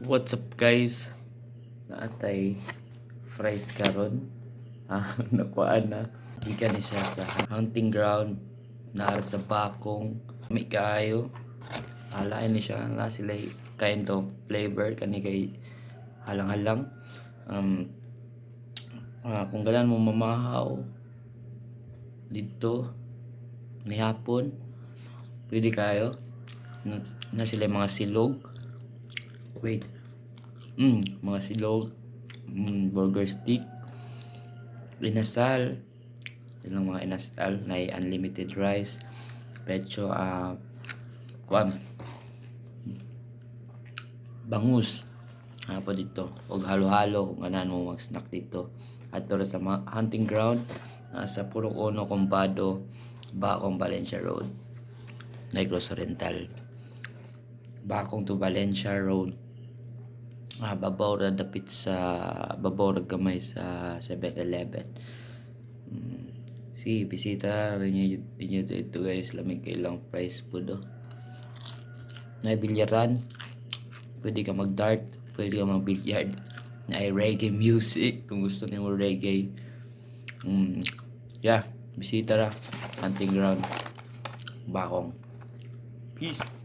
What's up guys? Naatay fries karon. Ah, nakuan na. Gikan ni siya sa hunting ground na sa bakong may kaayo. Alain ni siya na sila kind of flavor kani kay halang-halang. Um, ah, kung ganan mo mamahaw dito ni hapon pwede kayo na, na sila mga silog wait. Mm, mga silog mm, burger stick inasal ilang mga inasal na unlimited rice pecho ah kuan bangus. Ano po dito. Og halo-halo kung ganan mo mag-snack dito. At to sa mga hunting ground ah, sa Purok Ono Combado Bakong Valencia Road. Negros Oriental. Bakong to Valencia Road ah, babaw ra dapit sa babaw ra gamay sa 7-Eleven mm, si bisita rin niyo niyo dito guys. Lamig kay lang fries po do. Na bilyaran pwede ka mag dart pwede ka mag billiard na reggae music kung gusto niyo reggae. Mm, yeah bisita ra. Hunting ground. Bakong. Peace